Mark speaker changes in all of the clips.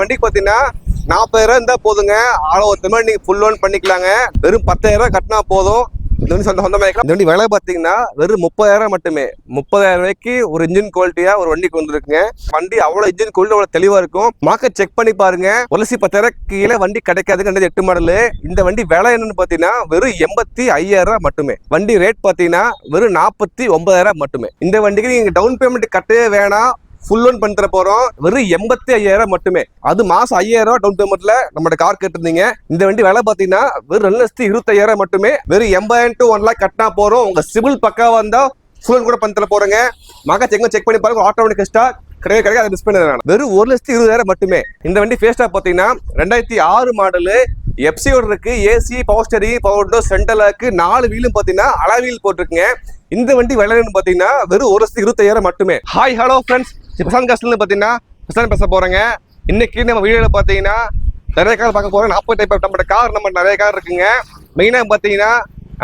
Speaker 1: வண்டிக்கு பார்த்தீங்கன்னா நாற்பதாயிரம் இருந்தால் போதுங்க. ஆளோ ஒருத்த நீங்கள் ஃபுல் லோன் பண்ணிக்கலாங்க. வெறும் பத்தாயிரம் கட்டினா போதும். இந்த வண்டி சொந்த சொந்தமாக இந்த வண்டி விலை பார்த்தீங்கன்னா வெறும் முப்பதாயிரம் மட்டுமே. முப்பதாயிரம் ரூபாய்க்கு ஒரு இன்ஜின் குவாலிட்டியாக ஒரு வண்டிக்கு வந்துருக்குங்க. வண்டி அவ்வளோ இன்ஜின் குவாலிட்டி அவ்வளோ தெளிவாக இருக்கும். மார்க்கெட் செக் பண்ணி பாருங்க. உலசி பத்தாயிரம் கீழே வண்டி கிடைக்காதுங்க. எட்டு மாடலு இந்த வண்டி விலை என்னன்னு பார்த்தீங்கன்னா வெறும் எண்பத்தி ஐயாயிரம் ரூபாய் மட்டுமே. வண்டி ரேட் பார்த்தீங்கன்னா வெறும் நாற்பத்தி ஒன்பதாயிரம் மட்டுமே. இந்த வண்டிக்கு நீங்கள் டவுன் பேமெண்ட் கட்டவே வேணாம். ஃபுல் லோன் பண்ணி தர போறோம். வெறும் எண்பத்தி ஐயாயிரம் மட்டுமே. அது மாசம் ஐயாயிரம் ரூபாய் டவுன் பேமெண்ட்ல நம்மளோட கார் கட்டிருந்தீங்க. இந்த வண்டி விலை பாத்தீங்கன்னா வெறும் ரெண்டு லட்சத்தி இருபத்தாயிரம் மட்டுமே. வெறும் எண்பதாயிரம் டு ஒன் லேக் கட்டினா போறோம். உங்க சிவில் பக்கம் வந்தால் ஃபுல் லோன் கூட பண்ணி தர போறேங்க. மகா செக் செக் பண்ணி பாருங்க. ஆட்டோமேட்டிக் கஸ்டா கிடையாது கிடையாது அதை மிஸ் பண்ண வெறும் ஒரு லட்சத்தி இருபதாயிரம் மட்டுமே. இந்த வண்டி ஃபேஸ்டா பாத்தீங்கன்னா ரெண்டாயிரத்தி ஆறு மாடலு எப்சியோட இருக்கு AC power steering power window central lock நாலு வீலும் பாத்தீங்கன்னா அலா போட்டிருக்குங்க. இந்த வண்டி விலைன்னு பாத்தீங்கன்னா வெறும் ஒரு லட்சத்தி இருபத்தாயிரம் மட்டுமே. ஹாய் ஹலோ ஃப்ரெண்ட்ஸ் பிரசாந்த் காஸ்ட்ல பாத்தீங்கன்னா பிரசாந்த் பேச போறேங்க. இன்னைக்கு நம்ம வீடியோல பாத்தீங்கன்னா நிறைய கார் பார்க்க போறோம். நாற்பது டைப் நம்ம கார் நம்ம நிறைய கார் இருக்குங்க. மெயினா பாத்தீங்கன்னா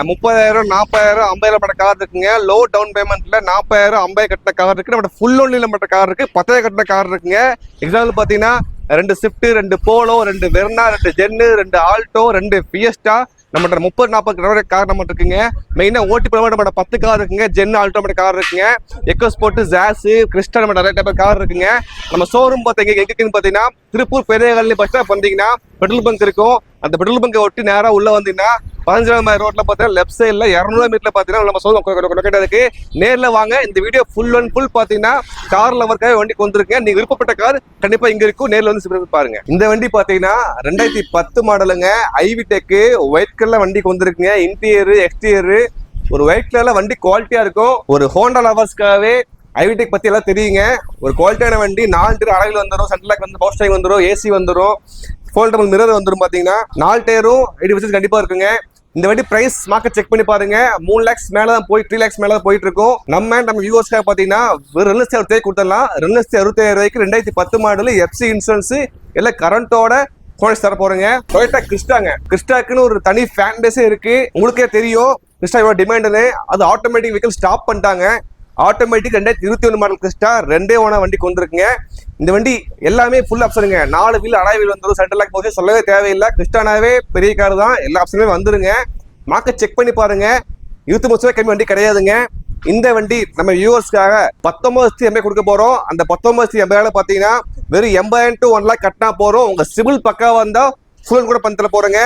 Speaker 1: முப்பதாயிரம் நாற்பதாயிரம் ஐம்பதாயிரம் பட்ட கார் இருக்குங்க. லோ டவுன் பேமெண்ட்ல நாற்பதாயிரம் ஐம்பது கட்டின கார் இருக்கு. நம்ம ஃபுல் ஒன்லி நம்ம கார் இருக்கு. பத்தாயிரம் கட்டின கார் இருக்குங்க. எக்ஸாம்பிள் பாத்தீங்கன்னா ரெண்டு ஸ்விஃப்ட் ரெண்டு போலோ ரெண்டு வெர்னா ரெண்டு ஜென்னு ரெண்டு ஆல்டோ ரெண்டு ஃபியஸ்டா நம்மகிட்ட முப்பது நாற்பது கிலோ கார் நம்ம இருக்குங்க. மெயினாக ஓட்டி போக நம்மகிட்ட பத்து கார் இருக்குங்க. ஜென் ஆல்டோ நம்ம கார் இருக்குங்க. எக்கோ ஸ்போர்ட் ஜாஸ் கிறிஸ்டா நம்ம நிறைய டைப் கார் இருக்குங்க. நம்ம ஷோரூம் பார்த்தீங்க எங்கேன்னு இருக்குன்னு பார்த்தீங்கன்னா திருப்பூர் பெரிய கல்வி பஸ் ஸ்டாப் வந்தீங்கன்னா பெட்ரோல் பங்க் இருக்கும். அந்த பெட்ரோல் பங்கை ஒட்டி நேராக உள்ள வந்தீங்கன்னா பதினஞ்சாவது மாதிரி ரோட்ல பார்த்தீங்கன்னா லெஃப்ட் சைடில் இரநூறு மீட்டர்ல பார்த்தீங்கன்னா நம்ம சொல்லுவோம் லொக்கேட் இருக்கு நேரில் வாங்க. இந்த வீடியோ ஃபுல் அண்ட் ஃபுல் பார்த்தீங்கன்னா கார் லவருக்காக வண்டிக்கு கொண்டிருக்கேன் நீங்க விருப்பப்பட்ட கார் கண்டிப்பா இங்க இருக்கும். நேர்ல வந்து சிறப்பு பாருங்க. இந்த வண்டி பாத்தீங்கன்னா ரெண்டாயிரத்தி பத்து மாடலுங்க ஐவி டெக்கு ஒயிட் கலர்ல வண்டிக்கு வந்திருக்குங்க. இன்டீரியர் எக்ஸ்டீரியர் ஒரு ஒயிட் கலர்ல வண்டி குவாலிட்டியா இருக்கும். ஒரு ஹோண்டா லவர்ஸ்க்காகவே ஐவிடெக் பத்தி எல்லாம் தெரியுங்க. ஒரு குவாலிட்டியான வண்டி நாலு டேர் அழகில் வந்துடும் சென்ட்ரலாக் வந்து பவர் ஸ்டைங் வந்துடும் ஏசி வந்துடும் ஃபோல்டபுள் மிரர் வந்துடும் பார்த்தீங்கன்னா நாலு டேரும் எயிட்டி பர்சன்ட் கண்டிப்பாக இருக்குங்க. இந்த வண்டி பிரைஸ் மார்க்கெட் செக் பண்ணி பாருங்க. மூணு லேக்ஸ் மேல தான் போய் த்ரீ லேக்ஸ் மேல தான் போயிட்டு இருக்கும் நம்ம நம்ம வியூவர்ஸ்க்காக பாத்தீங்கன்னா ஒரு ரெண்டு லட்சம் அறுபத்தி கொடுத்துடலாம். ரெண்டு லட்சத்தி அறுபத்தாயிரம் ரூபாய்க்கு ரெண்டாயிரத்தி பத்து மாடல் எஃப்சி இன்சூரன்ஸ் எல்லாம் கரண்டோட போனஸ் தர போறீங்க. டொயோட்டா கிறிஸ்டாங்க. கிறிஸ்டாக்குன்னு ஒரு தனி ஃபேன் பேஸே இருக்கு. உங்களுக்கே தெரியும். கிறிஸ்டா இவ்வளோ டிமாண்டுன்னு அது ஆட்டோமேட்டிக் வெஹிக்கிள் ஸ்டாப் பண்ணிட்டாங்க. ஆட்டோமேட்டிக் ரெண்டாயிரத்தி இருபத்தி ஒன்று மாடல் கிறிஸ்டா. ரெண்டே ஓன வண்டி கொண்டிருக்குங்க. இந்த வண்டி எல்லாமே ஃபுல் ஆப்ஷனுங்க நாலு வீல் அடாய் வீல் வந்துடும் சென்டர் லாக் போகுது சொல்லவே தேவையில்லை. கிறிஸ்டானாவே பெரிய கார் தான். எல்லா ஆப்ஷனுமே வந்துருங்க. மார்க்கெட் செக் பண்ணி பாருங்க. இருபத்தி மூணு கம்மி வண்டி கிடையாதுங்க. இந்த வண்டி நம்ம வியூவர்ஸ்க்காக பத்தொன்பது எம்பே கொடுக்க போறோம். அந்த பத்தொன்பது எம்பேல பாத்தீங்கன்னா வெறும் எண்பதாயிரம் டு ஒன் லேக் கட்டினா போறோம். உங்க சிவில் பக்கா வந்தா ஃபுல் கூட பண்ணி தர போறேங்க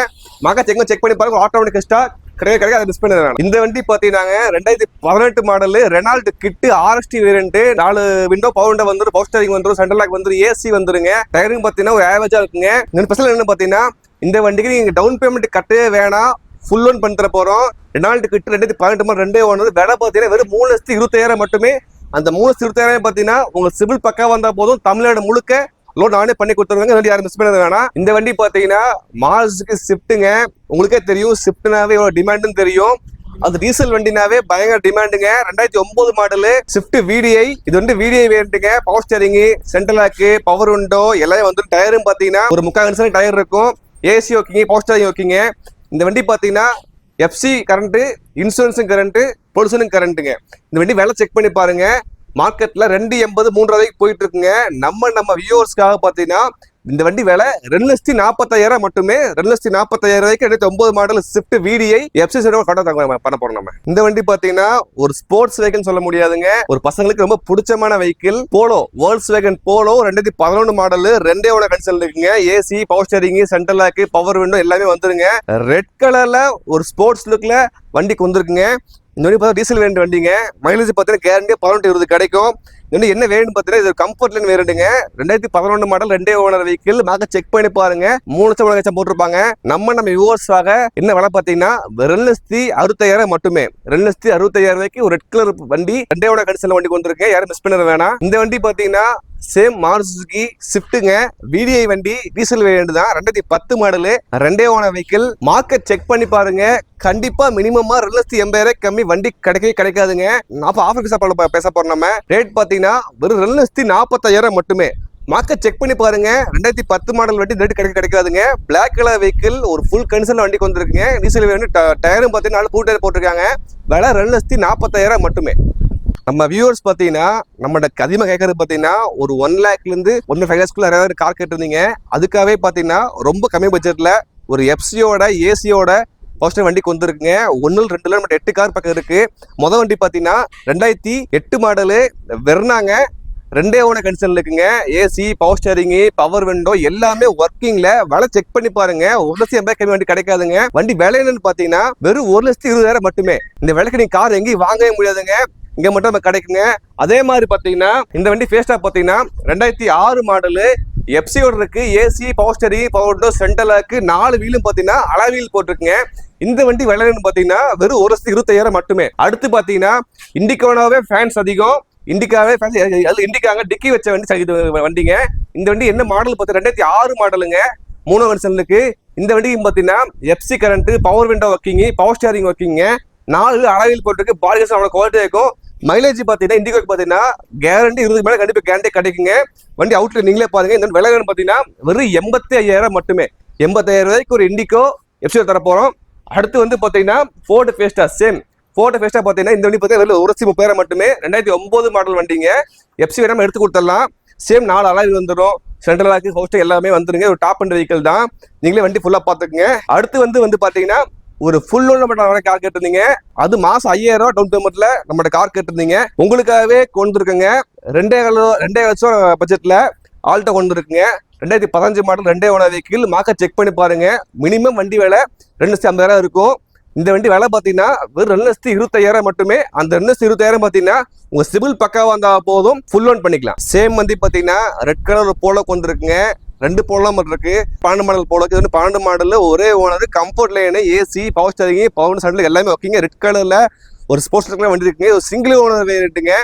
Speaker 1: மக செக் செக் பண்ணி பாருங்க. ஆட்டோமேட்டிக் கஸ்டா கிடையாது கிடையாது அதை மிஸ் பண்ண இந்த வண்டி பார்த்தீங்கன்னா ரெண்டாயிரத்தி பதினெட்டு model Renault Kwid RST variant நாலு விண்டோ பவர் விண்டோ வந்துரும் பவர் ஸ்டேரிங் வந்துடும் சென்ட்ரல் லாக் வந்துடும் ஏசி வந்துருங்க. டயரிங் பார்த்தீங்கன்னா ஒரு ஆவரேஜா இருக்குங்க. இந்த ஸ்பெஷல் என்ன பார்த்தீங்கன்னா இந்த வண்டிக்கு நீங்கள் டவுன் பேமெண்ட் கட்டவே வேணாம். ஃபுல் லோன் பண்ணி தர போகிறோம் ரெனால்டு கிட்ட ரெண்டாயிரத்தி பதினெட்டு மாடல் ரெண்டே ஒன்று விலை பார்த்தீங்கன்னா வெறும் மூணு லட்சத்தி இருபத்தாயிரம் மட்டுமே. அந்த மூணு லட்சத்தி இருபத்தாயிரம் பார்த்தீங்கன்னா உங்கள் சிவில் பக்கம் வந்தால் போதும். தமிழ்நாடு முழுக்க லோன் நானே பண்ணி கொடுத்துருவாங்க. வண்டி யாரும் மிஸ் பண்ணது வேணாம். இந்த வண்டி பார்த்தீங்கன்னா மால்ஸுக்கு ஷிஃப்ட்டுங்க உங்களுக்கே தெரியும் ஷிஃப்ட்னாவே எவ்வளோ டிமாண்டுன்னு தெரியும். அது டீசல் வண்டினாவே பயங்கர டிமாண்டுங்க ரெண்டாயிரத்தி ஒன்பது மாடலு ஸ்விஃப்ட் விடிஐ இது வந்து விடிஐ வேண்டுங்க பவர் ஸ்டேரிங் சென்ட்ரலாக்கு பவர் உண்டோ எல்லாமே வந்து டயரும் பார்த்தீங்கன்னா ஒரு முக்கால் நிமிஷம் டயர் இருக்கும். ஏசி ஓகேங்க பவர் ஸ்டேரிங் ஓகேங்க இந்த வண்டி பார்த்தீங்கன்னா எஃப்சி கரண்ட்டு இன்சூரன்ஸும் கரண்ட்டு பொல்யூஷனும் கரண்ட்டுங்க இந்த வண்டி வேலை செக் பண்ணி பாருங்க. மார்க்கெட்ல ரெண்டு எண்பது மூன்று போயிட்டு இருக்குங்க நம்ம நம்ம வியூவர்ஸ்க்காக பார்த்தீங்கன்னா இந்த வண்டி விலை ரெண்டு லட்சத்தி நாற்பத்தாயிரம் மட்டுமே ரெண்டு லட்சத்தி நாற்பத்தாயிரம் ரூபாய்க்கு ரெண்டாயிரத்தி ஒன்பது மாடல் ஸ்விஃப்ட் விடிஐ எஃப்சி சைடோ கட்ட பண்ண போறோம் நம்ம. இந்த வண்டி பாத்தீங்கன்னா ஒரு ஸ்போர்ட்ஸ் வெஹிக்கிள் சொல்ல முடியாதுங்க. ஒரு பசங்களுக்கு ரொம்ப பிடிச்சமான vehicle Polo Volkswagen Polo ரெண்டாயிரத்தி பதினொன்று மாடல் ரெண்டே ஒன்று கன்சல் இருக்குங்க AC power steering central lock power window எல்லாமே வந்துருங்க. ரெட் கலர்ல ஒரு ஸ்போர்ட்ஸ் லுக்ல வண்டிக்கு வந்திருக்குங்க. இந்த வண்டி பார்த்தா டீசல் வேரியன்ட் வண்டிங்க. மைலேஜ் பார்த்தீங்கன்னா கேரண்டி பதினெட்டு இருபது கிடைக்கும். இன்னும் என்ன வேணும் பார்த்தீங்கன்னா இது கம்ஃபர்ட் லைன் ரெண்டாயிரத்தி பதினொன்று மாடல் ரெண்டே ஓனர் வெஹிக்கிள் மக செக் பண்ணி பாருங்க. மூணு லட்சம் லட்சம் போட்டிருப்பாங்க. நம்ம நம்ம வியூவர்ஸாக என்ன விலை பார்த்தீங்கன்னா ரெண்டு லட்சத்தி அறுபத்தாயிரம் மட்டுமே. ரெண்டு லட்சத்தி அறுபத்தாயிரம் ரூபாய்க்கு ஒரு ரெட் கலர் வண்டி ரெண்டே ஓனர் கண்டிஷன் வண்டி கொண்டிருக்கு யாரும் மிஸ் பண்ண வேணாம். இந்த வண்டி பார்த்தீங்கன்னா சேம் மாருசுகி ஷிஃப்ட்டுங்க விடிஐ வண்டி டீசல் வேரியண்ட் தான். ரெண்டாயிரத்தி பத்து மாடலு ரெண்டே ஓன வெஹிக்கிள் மார்க்கெட் செக் பண்ணி பாருங்க. கண்டிப்பா மினிமமா ரெண்டு லட்சத்தி எண்பதாயிரம் கம்மி வண்டி கிடைக்கவே கிடைக்காதுங்க. நான் ஆஃபர் சாப்பாடு பேச போறோம் நம்ம. ரேட் பாத்தீங்கன்னா வெறும் ரெண்டு லட்சத்தி நாற்பத்தாயிரம் மட்டுமே. மார்க்கெட் செக் பண்ணி பாருங்க. ரெண்டாயிரத்தி பத்து மாடல் வண்டி ரேட் கிடைக்க கிடைக்காதுங்க. பிளாக் கலர் வெஹிக்கிள் ஒரு ஃபுல் கண்டிஷன் வண்டிக்கு வந்திருக்குங்க. டீசல் வேணும் டயரும் பார்த்தீங்கன்னா நாலு பூ டயர் போட்டிருக்காங்க. விலை ரெண்டு லட்சத்தி நாற்பத்தாயிரம் மட்டுமே. நம்ம வியூவர்ஸ் பார்த்தீங்கன்னா நம்மளோட அதிகமாக கேட்கறது பார்த்தீங்கன்னா ஒரு ஒன் லேக்லேருந்து ஒன் ஃபைவ் லேக்ஸ்க்குள்ள நிறைய கார் கேட்டிருந்தீங்க. அதுக்காகவே பார்த்தீங்கன்னா ரொம்ப கம்மி பட்ஜெட்டில் ஒரு எஃப்சியோட ஏசியோட ஃபர்ஸ்ட் வண்டிக்கு வந்துருக்குங்க. ஒன்றில் ரெண்டுல நம்ம எட்டு கார் பக்கம் இருக்கு. மொதல் வண்டி பார்த்தீங்கன்னா ரெண்டாயிரத்தி எட்டு மாடலு வெறுனாங்க ரெண்டே ஓன கண்டிஷன்ல இருக்குங்க. AC power steering power window எல்லாமே ஒர்க்கிங்ல விலை செக் பண்ணி பாருங்க. ஒரு லட்சம் எண்பது கம்மி வண்டி கிடைக்காதுங்க. வண்டி விலை என்னன்னு பாத்தீங்கன்னா வெறும் ஒரு லட்சத்தி இருபதாயிரம் மட்டுமே. இந்த விலைக்கு நீங்க கார் எங்கேயும் வாங்கவே முடியாதுங்க. இங்க மட்டும் நம்ம கிடைக்குங்க. அதே மாதிரி பாத்தீங்கன்னா இந்த வண்டி ஃபேஸ்டா பாத்தீங்கன்னா ரெண்டாயிரத்தி ஆறு மாடலு எப்சியோட இருக்கு AC power steering power window central lock நாலு வீலும் பாத்தீங்கன்னா அளவீல் போட்டிருக்குங்க. இந்த வண்டி விலைன்னு பாத்தீங்கன்னா வெறும் ஒரு லட்சத்தி இருபத்தாயிரம் மட்டுமே. அடுத்து பாத்தீங்கன்னா இண்டிகோனாவே ஃபேன்ஸ் அதிகம். இண்டிகாவே அது இண்டிகாங்க டிக்கி வச்ச வண்டி இது வண்டிங்க. இந்த வண்டி என்ன மாடல் பார்த்து ரெண்டாயிரத்தி ஆறு மாடலுங்க மூணு வருஷனுக்கு இந்த வண்டிக்கு பார்த்தீங்கன்னா FC current power window working power steering ஒர்க்கிங்க நாலு அளவில் போட்டிருக்கு. பாடி அவ்வளோ குவாலிட்டி இருக்கும். மைலேஜ் பார்த்தீங்கன்னா இண்டிகோக்கு பார்த்தீங்கன்னா கேரண்டி இருபது மேலே கண்டிப்பாக கேரண்டி கிடைக்குங்க. வண்டி அவுட்ல நீங்களே பாருங்க. இந்த விலை பார்த்தீங்கன்னா வெறும் எண்பத்தி ஐயாயிரம் மட்டுமே. எண்பத்தாயிரம் ரூபாய்க்கு ஒரு இண்டிகோ எஃப்சி தர போகிறோம் அடுத்து வந்து பார்த்தீங்கன்னா Ford Fiesta same Ford Fiesta பார்த்தீங்கன்னா இந்த வண்டி பார்த்தீங்கன்னா வெறும் ஒரு லட்சத்தி முப்பதாயிரம் மட்டுமே. ரெண்டாயிரத்தி ஒம்பது மாடல் வண்டிங்க. எஃப்சி வேணாமல் எடுத்து கொடுத்துடலாம். சேம் நாலு அலாய் வந்துடும் சென்ட்ரலாக்கு ஹோஸ்டல் எல்லாமே வந்துருங்க. ஒரு டாப் அண்ட் வெஹிக்கிள் தான். நீங்களே வண்டி ஃபுல்லாக பார்த்துக்குங்க. அடுத்து வந்து வந்து பார்த்தீங்கன்னா ஒரு ஃபுல் லோன் கார் கேட்டிருந்தீங்க. அது மாசம் ஐயாயிரம் ரூபாய் டவுன் பேமெண்ட்ல நம்மளோட கார் கேட்டிருந்தீங்க. உங்களுக்காகவே கொண்டு இருக்கங்க ரெண்டே ரெண்டே லட்சம் பட்ஜெட்ல ஆல்ட்டோ கொண்டு இருக்குங்க ரெண்டாயிரத்தி பதினஞ்சு மாடல் ரெண்டே ஓன வெஹிக்கிள் மார்க்கெட் செக் பண்ணி பாருங்க. மினிமம் வண்டி விலை ரெண்டு லட்சத்தி ஐம்பதாயிரம் இருக்கும். இந்த வண்டி விலை பார்த்தீங்கன்னா வெறும் ரெண்டு லட்சத்தி இருபத்தாயிரம் மட்டுமே. அந்த ரெண்டு லட்சத்தி இருபத்தாயிரம் பார்த்தீங்கன்னா உங்க சிபில் பக்காவாக இருந்தால் போதும். ஃபுல் லோன் பண்ணிக்கலாம். சேம் வண்டி பார்த்தீங்கன்னா ரெட் கலர் போலோ கொண்டு இருக்குங்க ரெண்டு போடலாம் இருக்கு. பன்னெண்டு மாடல் போல இது வந்து பன்னெண்டு மாடலில் ஒரே owner. Comfort line AC power steering power சண்டில் எல்லாமே ஓகேங்க ரெட் கலரில் ஒரு ஸ்போர்ட்ஸ் வண்டி இருக்குங்க. ஒரு சிங்கிள் ஓனர் வேணுட்டுங்க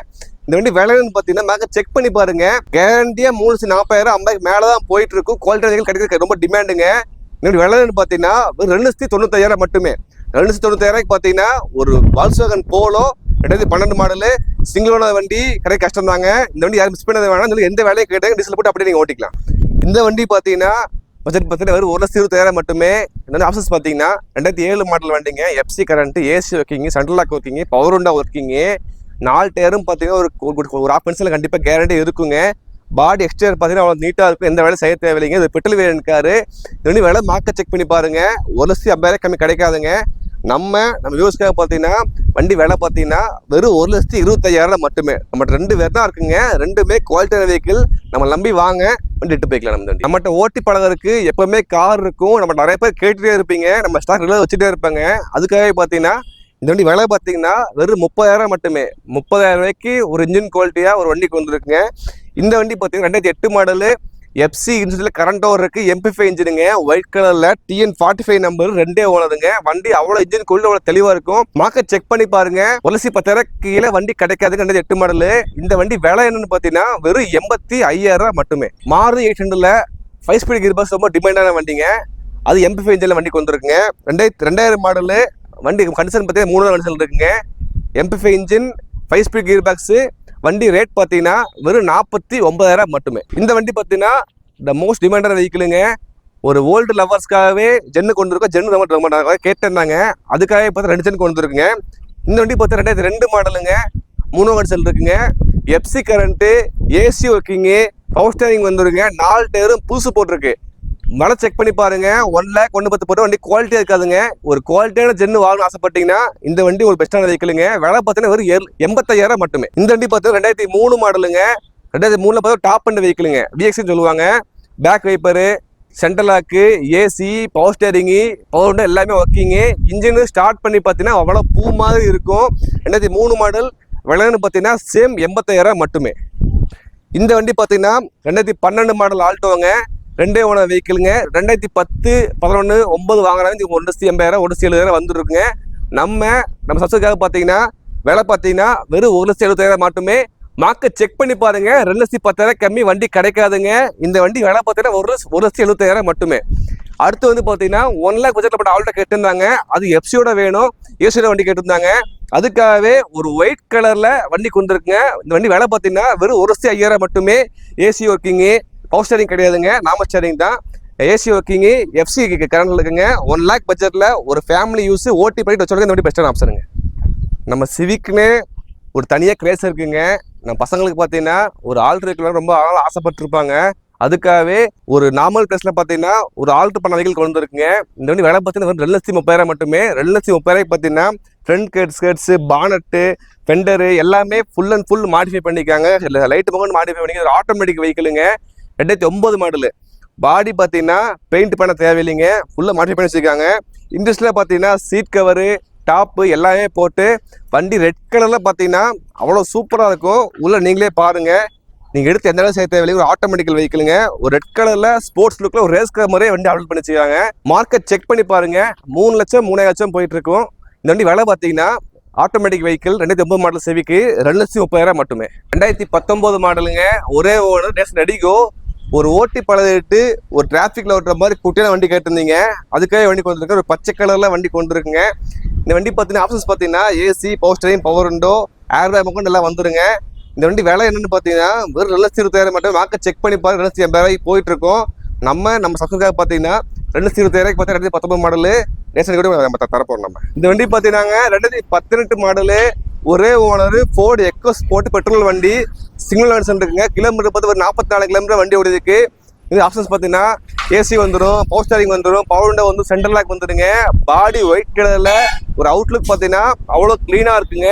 Speaker 1: இந்த வண்டி விலைன்னு பார்த்தீங்கன்னா மேக்க செக் பண்ணி பாருங்க. கேரண்டியாக மூணு லட்சம் நாற்பதாயிரம் ஐம்பது மேலே தான் போயிட்டு இருக்கும் குவாலிட்டி கிடைக்கிறது ரொம்ப டிமாண்டுங்க இந்த விலைன்னு பார்த்தீங்கன்னா ரெண்டு லட்சத்தி தொண்ணூத்தாயிரம் மட்டுமே. ரெண்டு லட்சத்தி தொண்ணூத்தாயிரம் பார்த்தீங்கன்னா ஒரு வால்ஸ்வாகன் போலோ ரெண்டாயிரத்தி பன்னெண்டு மாடலு. சிங்கிள் ஓனர் வண்டி கிடைக்க கஷ்டம் தாங்க இந்த வண்டி யாரும் மிஸ் பண்ணது வேணாம். சொல்லி எந்த வேலையை கேட்டாங்க டீசல் போட்டு அப்படியே நீங்கள் ஓட்டிக்கலாம். இந்த வண்டி பார்த்தீங்கன்னா பட்ஜெட் பார்த்தீங்கன்னா வெறும் ஒரு லட்சத்தி இருபத்தாயிரம் மட்டுமே. என்னென்ன ஆப்ஷன்ஸ் பார்த்தீங்கன்னா ரெண்டாயிரத்தி ஏழு மாடல் வண்டிங்க. FC current AC working central lock working power உண்டா ஒர்க்கிங்கு நாலு டயரும் பார்த்தீங்கன்னா ஒரு ஒரு- ஆஃப் மினிட்ஸில் கண்டிப்பாக கேரண்டி இருக்குங்க. பாடி எக்ஸ்டர் பார்த்தீங்கன்னா அவ்வளோ நீட்டாக இருக்கும் எந்த வேலையும் செய்ய தேவையில்லைங்க. இது பெட்ரோல் வேரியன்ட் காரு ரெண்டு வேலை மார்க்கெட் செக் பண்ணி பாருங்கள் ஒரு லட்சத்தி ஐம்பதாயிரம் கம்மி கிடைக்காதுங்க. நம்ம நம்ம வியூஸ்க்காக பார்த்தீங்கன்னா வண்டி விலை பார்த்தீங்கன்னா வெறும் ஒரு லட்சத்தி இருபத்தையாயிரம் மட்டுமே. நம்ம ரெண்டு பேர் தான் இருக்குங்க. ரெண்டுமே குவாலிட்டியான வெஹிக்கிள் நம்ம நம்பி வாங்க வண்டி இட்டு போய்க்கலாம் நம்ம வண்டி. நம்மகிட்ட ஓட்டி பழகிறதுக்கு எப்பவுமே கார் இருக்கும். நம்ம நிறைய பேர் கேட்டுட்டே இருப்பீங்க. நம்ம ஸ்டாக் ரெகுலர் வச்சுட்டே இருப்பாங்க. அதுக்காகவே பார்த்தீங்கன்னா இந்த வண்டி விலை பார்த்தீங்கன்னா வெறும் முப்பதாயிரம் மட்டுமே. முப்பதாயிரம் ரூபாய்க்கு ஒரு இன்ஜின் குவாலிட்டியாக ஒரு வண்டிக்கு வந்துருக்குங்க. இந்த வண்டி பார்த்தீங்கன்னா ரெண்டாயிரத்தி எட்டு மாடலு எஃப்சி இன்ஜினில் கரண்ட் ஓவர் இருக்குது எம்பி ஃபைவ் இன்ஜினுங்க ஒயிட் கலரில் டிஎன் ஃபார்ட்டி ஃபைவ் நம்பர் ரெண்டே ஓனதுங்க வண்டி அவ்வளோ இன்ஜின் குள்ள அவ்வளோ தெளிவாக இருக்கும். மார்க்கெட் செக் பண்ணி பாருங்க. ஒரு பத்தாயிரம் கீழே வண்டி கிடைக்காதுங்க ரெண்டாயிரத்தி எட்டு மாடலு இந்த வண்டி விலை என்னன்னு பார்த்தீங்கன்னா வெறும் எண்பத்தி ஐயாயிரம் மட்டுமே. மாறுதி எயிட் ஹண்ட்ரட்ல ஃபைவ் ஸ்பீட் கியர் பாக்ஸ் ரொம்ப டிமாண்டான வண்டிங்க. அது எம்பி ஃபைவ் இன்ஜினில் வண்டிக்கு வந்துருக்குங்க. ரெண்டாயிரத்தி ரெண்டாயிரம் மாடலு வண்டி கண்டிஷன் பார்த்தீங்கன்னா மூணு கண்டிஷன் இருக்குங்க. MP five engine five speed gear box வண்டி ரேட் பார்த்தீங்கன்னா வெறும் நாற்பத்தி ஒன்பதாயிரம் மட்டுமே. இந்த வண்டி பார்த்தீங்கன்னா த மோஸ்ட் டிமாண்டட் வெஹிக்கிளுங்க ஒரு ஓல்டு லவர்ஸ்க்காகவே ஜென்னு கொண்டு இருக்கோம் ஜென்னு ரொம்ப ரொம்ப கேட்டிருந்தாங்க. அதுக்காகவே பார்த்து ரெண்டு ஜென் கொண்டு இருக்குங்க இந்த வண்டி பார்த்தா ரெண்டாயிரத்தி ரெண்டு மாடலுங்க மூணு வருஷம் இருக்குங்க. FC current AC working power steering வந்துருங்க நாலு டயரும் புதுசு போட்டிருக்கு. மழை செக் பண்ணி பாருங்க. ஒன் லேக் ஒன்று பத்து போட்டு வண்டி குவாலிட்டியாக இருக்காதுங்க. ஒரு குவாலிட்டியான ஜென்னு வாங்கணும் ஆசைப்பட்டீங்கன்னா இந்த வண்டி ஒரு பெஸ்ட்டான வெஹிக்கிளுங்க விலை பார்த்தீங்கன்னா வெறும் எண்பத்தாயிரம் மட்டுமே. இந்த வண்டி பார்த்தீங்கன்னா ரெண்டாயிரத்தி மூணு மாடலுங்க ரெண்டாயிரத்தி மூணுல பார்த்தா டாப் அண்ட் வெஹிக்கிளுங்க விஎக்ஸ்னு சொல்லுவாங்க. Back wiper central lock AC power steering power window எல்லாமே ஒர்க்கிங்கு இன்ஜினு ஸ்டார்ட் பண்ணி பார்த்தீங்கன்னா அவ்வளோ பூ மாதிரி இருக்கும். ரெண்டாயிரத்தி மூணு மாடல் விலைன்னு பார்த்தீங்கன்னா சேம் எண்பத்தாயிரம் மட்டுமே. இந்த வண்டி பார்த்தீங்கன்னா ரெண்டாயிரத்தி பன்னெண்டு மாடல் ஆல்ட்டோங்க ரெண்டே ஓன வெஹிக்கிளுங்க ரெண்டாயிரத்தி பத்து பதினொன்று ஒன்பது வாங்கினாங்க ஒரு லட்சத்தி எண்பதாயிரம் ஒரு லட்சத்தி எழுபதாயிரம் வந்துருக்குங்க. நம்ம நம்ம சப்ஸ்கிரைபாக பார்த்தீங்கன்னா விலை பார்த்தீங்கன்னா வெறும் ஒரு லட்சத்தி எழுபத்தாயிரம் மட்டுமே. மார்க்கை செக் பண்ணி பாருங்க. ரெண்டு லட்சத்தி பத்தாயிரம் கம்மி வண்டி கிடைக்காதுங்க. இந்த வண்டி விலை பார்த்தீங்கன்னா ஒரு லட்சம் ஒரு லட்சத்தி எழுபத்தாயிரம் மட்டுமே. அடுத்து வந்து பார்த்தீங்கன்னா ஒன் லேக் பட்ஜெட்டில் பட்ட ஆள்கிட்ட கேட்டிருந்தாங்க. அது எஃப்சியோட வேணும். ஏசியோட வண்டி கேட்டிருந்தாங்க. அதுக்காகவே ஒரு ஒயிட் கலரில் வண்டி கொண்டுருக்குங்க இந்த வண்டி விலை பார்த்தீங்கன்னா வெறும் ஒரு லட்சத்தி ஐயாயிரம் மட்டுமே. ஏசி ஒர்க்கிங்கு பவர் ஸ்டேரிங் கிடையாதுங்க. நாம ஸ்டேரிங் தான். ஏசி ஒர்க்கிங்கு எஃப்சி கரண்ட் இருக்குங்க. ஒன் லேக் பட்ஜெட்டில் ஒரு ஃபேமிலி யூஸ் ஓட்டி பண்ணிட்டு வச்சவங்க இந்த வண்டி பெஸ்ட்டான ஆப்ஷனுங்க நம்ம சிவிக்னு ஒரு தனியாக கிரேஸ் இருக்குங்க. நம்ம பசங்களுக்கு பார்த்தீங்கன்னா ஒரு ஆல்ட்ரேக்குலாம் ரொம்ப ஆள் ஆசைப்பட்டிருப்பாங்க. அதுக்காகவே ஒரு நார்மல் பிளேஸில் பார்த்தீங்கன்னா ஒரு ஆல்ட்ரு பண்ண வெஹிக்கிள் கொண்டு வந்துருக்குங்க. இந்த வண்டி விலை பார்த்தீங்கன்னா ரெண்டு லட்சத்தி முப்பதாயிரம் மட்டுமே. ரெண்டு லட்சத்தி முப்பதாயிரம் பார்த்தீங்கன்னா front gate skirts bonnet fender எல்லாமே ஃபுல் அண்ட் ஃபுல் மாடிஃபை பண்ணிக்காங்க லைட்டு பக்கம் மாடிஃபை பண்ணி ஒரு ஆட்டோமேட்டிக் வெஹிக்கிளுங்க ரெண்டாயிரத்தி ஒன்பது மாடலு பாடி பார்த்தீங்கன்னா பெயிண்ட் பண்ண தேவையில்லைங்க. ஃபுல்லாக மாற்றி பண்ணி வச்சுருக்காங்க. இண்டஸ்ட்ரியில் பார்த்தீங்கன்னா சீட் கவரு டாப்பு எல்லாமே போட்டு வண்டி ரெட் கலரில் பார்த்தீங்கன்னா அவ்வளோ சூப்பராக இருக்கும். உள்ளே நீங்களே பாருங்கள் நீங்கள் எடுத்து எந்த அளவு சேர்த்த தேவையில்லை. ஒரு ஆட்டோமேட்டிக்கல் வெஹிக்கிளுங்க ஒரு ரெட் கலரில் ஸ்போர்ட்ஸ் லுக்கில் ஒரு ரேஸ் கலர் மாதிரியே வண்டி அப்டேட் பண்ணி வச்சுக்காங்க மார்க்கெட் செக் பண்ணி பாருங்க. மூணு லட்சம் மூணாயிரம் லட்சம் போயிட்டுருக்கும் இந்த வண்டி விலை பார்த்தீங்கன்னா ஆட்டோமேட்டிக் வெஹிக்கிள் ரெண்டாயிரத்தி ஒன்பது மாடல் செவிக்கு ரெண்டு லட்சத்தி முப்பதாயிரம் மட்டுமே. ரெண்டாயிரத்தி பத்தொம்போது மாடலுங்க ஒரே ஓனர் டேஸ் நடிகோ ஒரு ஓட்டி பழகிட்டு ஒரு டிராஃபிக்ல ஓட்டுற மாதிரி குட்டியான வண்டி கேட்டிருந்தீங்க. அதுக்காக வண்டி கொண்டு ஒரு பச்சை கலர்ல வண்டி கொண்டு இருக்குங்க இந்த வண்டி பார்த்தீங்கன்னா ஆப்ஷன்ஸ் பார்த்தீங்கன்னா ஏசி பவர் ஸ்டேரிங் பவர் உண்டோ ஏர் பேக் மட்டும் எல்லாம் வந்துருங்க. இந்த வண்டி விலை என்னன்னு பார்த்தீங்கன்னா வெறும் ரெண்டு லட்சத்தி இருபத்தாயிரம் மட்டும். வாக்க செக் பண்ணி பாருங்க. ரெண்டு லட்சத்தி எண்பதாயிரம் போயிட்டு இருக்கோம். நம்ம நம்ம சப்ஸ்கிரைப் பார்த்தீங்கன்னா ரெண்டு இருபத்தி இருபத்தாயிரம் பார்த்தா ரெண்டாயிரத்தி பத்தொன்பது மாடலு. நேஷன் கூட நம்ம தரப்போம் நம்ம. இந்த வண்டி பார்த்தீங்கன்னா ரெண்டாயிரத்தி பதினெட்டு மாடலு. ஒரே owner Ford EcoSport petrol வண்டி. சிங்கிள் ஆன்சன் இருக்குங்க. கிலோமீட்டர் பார்த்து ஒரு நாற்பத்தி நாலு கிலோமீட்டர் வண்டி ஓடிருக்கு இது ஆப்ஷன்ஸ் பார்த்தீங்கன்னா ஏசி வந்துடும் பவர் ஸ்டாரிங் வந்துடும் பவர் விண்டோ வந்து சென்டர் லாக் வந்துடுங்க பாடி ஒயிட் கலரில் ஒரு அவுட்லுக் பார்த்தீங்கன்னா அவ்வளோ க்ளீனாக இருக்குங்க.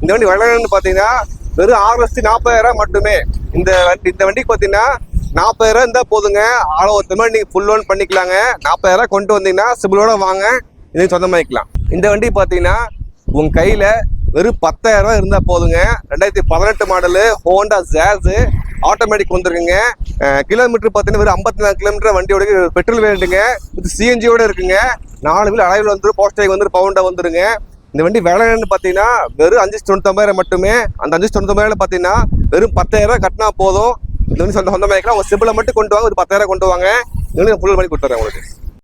Speaker 1: இந்த வண்டி விளையாடுன்னு பார்த்தீங்கன்னா வெறும் ஆறு லட்சத்தி நாற்பதாயிரம் மட்டுமே. இந்த வண்டி இந்த வண்டிக்கு பார்த்தீங்கன்னா நாற்பதாயிரம் இருந்தால் போதுங்க. ஆளோ ஒருத்த மாதிரி நீங்கள் ஃபுல் லோன் பண்ணிக்கலாங்க. நாற்பதாயிரம் கொண்டு வந்தீங்கன்னா சிபிலோட வாங்க. இதையும் சொந்தமாக்கிக்கலாம். இந்த வண்டி பார்த்தீங்கன்னா உங்கள் கையில் வெறும் பத்தாயிரம் இருந்தால் போதுங்க. ரெண்டாயிரத்தி பதினெட்டு மாடலு ஹோண்டா ஜேஸு ஆட்டோமேட்டிக் வந்துருக்குங்க. கிலோமீட்டர் பார்த்தீங்கன்னா வெறும் ஐம்பத்தி நாலு கிலோமீட்டர் வண்டியோட பெட்ரோல் வேண்டுங்க. இது சிஎன்ஜியோட இருக்குங்க. நாலு வீல் அலைவில் வந்துடும் போஸ்டேக் வந்து பவுண்டா வந்துருங்க. இந்த வண்டி விலைன்னு பார்த்தீங்கன்னா வெறும் அஞ்சு தொண்ணூத்தொம்பதாயிரம் மட்டுமே. அந்த அஞ்சு தொண்ணூத்தொம்பதாயிரம் பார்த்தீங்கன்னா வெறும் பத்தாயிரம் கட்டினா போதும். இந்த சொந்த சொந்தமாக ஒரு சிம்பிளை மட்டும் கொண்டு வாங்க. ஒரு பத்தாயிரம் கொண்டு வாங்க. இந்த ஃபுல் பண்ணி கொடுத்துறேன் உங்களுக்கு.